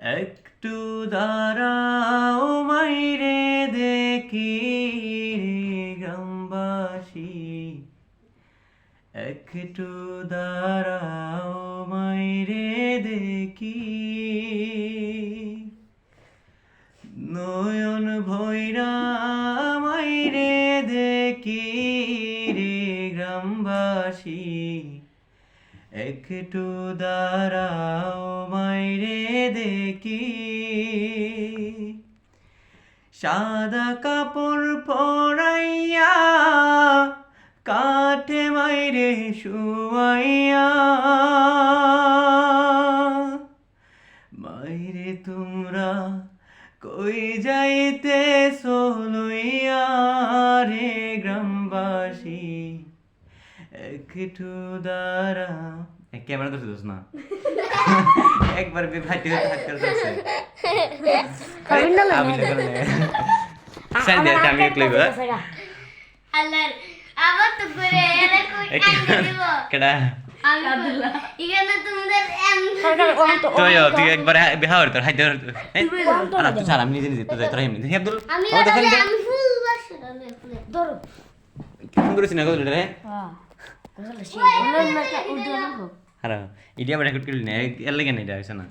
একটু দাঁড়াও, মাইরে দেখি গ্রামবাসী। একটু দাঁড়াও, মাইরে দেখি। নয়ন ভৈরা, মাইরে দেখি রে গ্রামবাসী। একটু দাঁড়াও, মাইরে দেখি। সাদা কাপড় পরাইয়া, কাঠে মাইরে শুয়াইয়া। মাইরে তোমরা কই যাইতে সোলইয়া একটু দাঁড়া ক্যামেরা তো দোষ না। একবার বিভাটি হতে হাত করে না আমি লাগল দে আমি এক লইব আল্লাহর আবার তো করে এরা কই দিব? কেডা? আমি নিজে নিজে তো যাই তোর এমনি আব্দুল ধরো। না রে? ইডিয়া বড় কুট কিল নে এর লাগে না এটা হইছে না